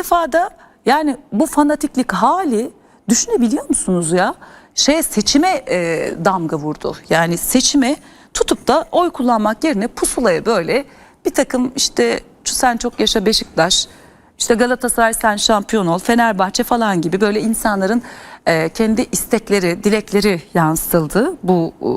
defa da yani bu fanatiklik hali düşünebiliyor musunuz ya? Şey seçime e, damga vurdu. Yani seçime tutup da oy kullanmak yerine pusulaya böyle bir takım işte sen çok yaşa Beşiktaş, işte Galatasaray sen şampiyon ol, Fenerbahçe falan gibi böyle insanların e, kendi istekleri, dilekleri yansıtıldı bu e,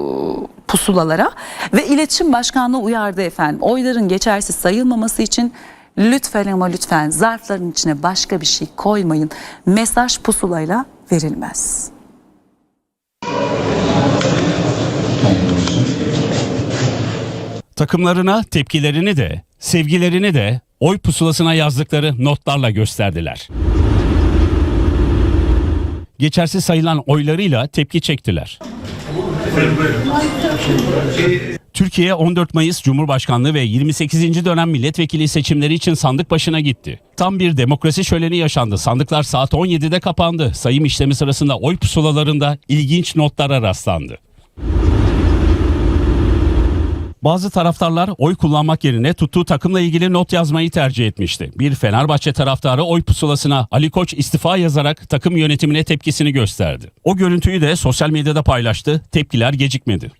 pusulalara ve iletişim başkanlığı uyardı efendim. Oyların geçersiz sayılmaması için lütfen ama lütfen zarfların içine başka bir şey koymayın. Mesaj pusulayla verilmez. Takımlarına tepkilerini de, sevgilerini de oy pusulasına yazdıkları notlarla gösterdiler. Geçersiz sayılan oylarıyla tepki çektiler. Türkiye 14 Mayıs Cumhurbaşkanlığı ve 28. dönem milletvekili seçimleri için sandık başına gitti. Tam bir demokrasi şöleni yaşandı. Sandıklar saat 17'de kapandı. Sayım işlemi sırasında oy pusulalarında ilginç notlara rastlandı. Bazı taraftarlar oy kullanmak yerine tuttuğu takımla ilgili not yazmayı tercih etmişti. Bir Fenerbahçe taraftarı oy pusulasına Ali Koç istifa yazarak takım yönetimine tepkisini gösterdi. O görüntüyü de sosyal medyada paylaştı. Tepkiler gecikmedi.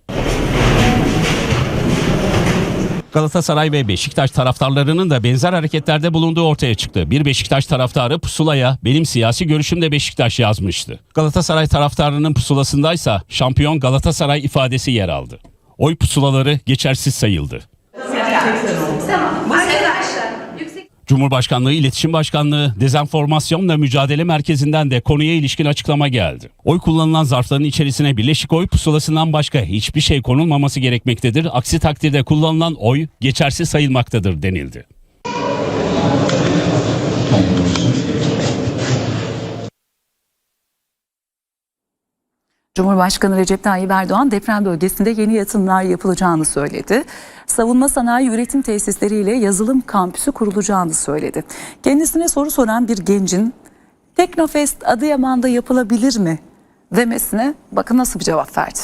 Galatasaray ve Beşiktaş taraftarlarının da benzer hareketlerde bulunduğu ortaya çıktı. Bir Beşiktaş taraftarı pusulaya benim siyasi görüşüm de Beşiktaş yazmıştı. Galatasaray taraftarının pusulasındaysa şampiyon Galatasaray ifadesi yer aldı. Oy pusulaları geçersiz sayıldı. Cumhurbaşkanlığı İletişim Başkanlığı Dezenformasyonla Mücadele Merkezi'nden de konuya ilişkin açıklama geldi. Oy kullanılan zarfların içerisine birleşik oy pusulasından başka hiçbir şey konulmaması gerekmektedir. Aksi takdirde kullanılan oy geçersiz sayılmaktadır denildi. Cumhurbaşkanı Recep Tayyip Erdoğan deprem bölgesinde yeni yatırımlar yapılacağını söyledi. Savunma sanayi üretim tesisleriyle yazılım kampüsü kurulacağını söyledi. Kendisine soru soran bir gencin Teknofest Adıyaman'da yapılabilir mi demesine bakın nasıl bir cevap verdi.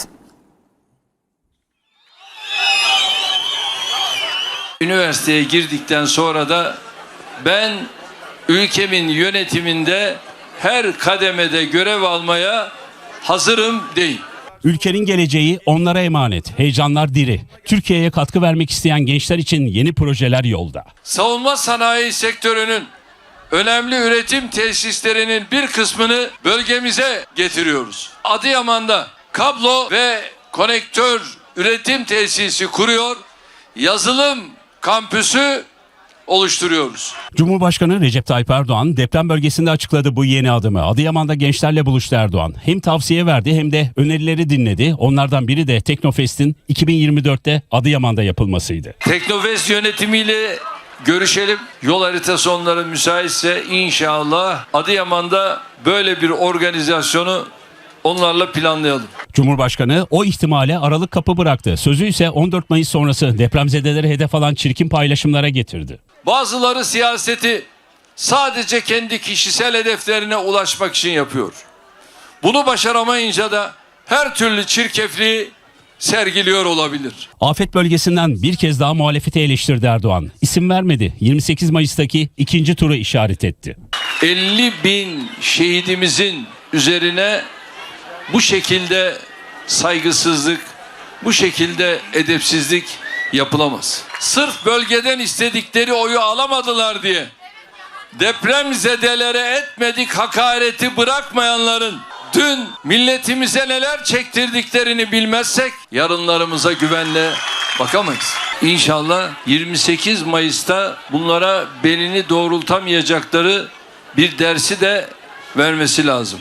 Üniversiteye girdikten sonra da ben ülkemin yönetiminde her kademede görev almaya hazırım değil. Ülkenin geleceği onlara emanet. Heyecanlar diri. Türkiye'ye katkı vermek isteyen gençler için yeni projeler yolda. Savunma sanayi sektörünün önemli üretim tesislerinin bir kısmını bölgemize getiriyoruz. Adıyaman'da kablo ve konektör üretim tesisi kuruyor. Yazılım kampüsü oluşturuyoruz. Cumhurbaşkanı Recep Tayyip Erdoğan deprem bölgesinde açıkladı bu yeni adımı. Adıyaman'da gençlerle buluştu Erdoğan. Hem tavsiye verdi hem de önerileri dinledi. Onlardan biri de Teknofest'in 2024'te Adıyaman'da yapılmasıydı. Teknofest yönetimiyle görüşelim. Yol haritası onların müsaitse inşallah Adıyaman'da böyle bir organizasyonu onlarla planlayalım. Cumhurbaşkanı o ihtimale aralık kapı bıraktı. Sözü ise 14 Mayıs sonrası depremzedeleri hedef alan çirkin paylaşımlara getirdi. Bazıları siyaseti sadece kendi kişisel hedeflerine ulaşmak için yapıyor. Bunu başaramayınca da her türlü çirkefliği sergiliyor olabilir. Afet bölgesinden bir kez daha muhalefeti eleştirdi Erdoğan. İsim vermedi. 28 Mayıs'taki ikinci turu işaret etti. 50 bin şehidimizin üzerine bu şekilde saygısızlık, bu şekilde edepsizlik yapılamaz. Sırf bölgeden istedikleri oyu alamadılar diye depremzedelere etmedik hakareti bırakmayanların dün milletimize neler çektirdiklerini bilmezsek yarınlarımıza güvenle bakamayız. İnşallah 28 Mayıs'ta bunlara belini doğrultamayacakları bir dersi de vermesi lazım.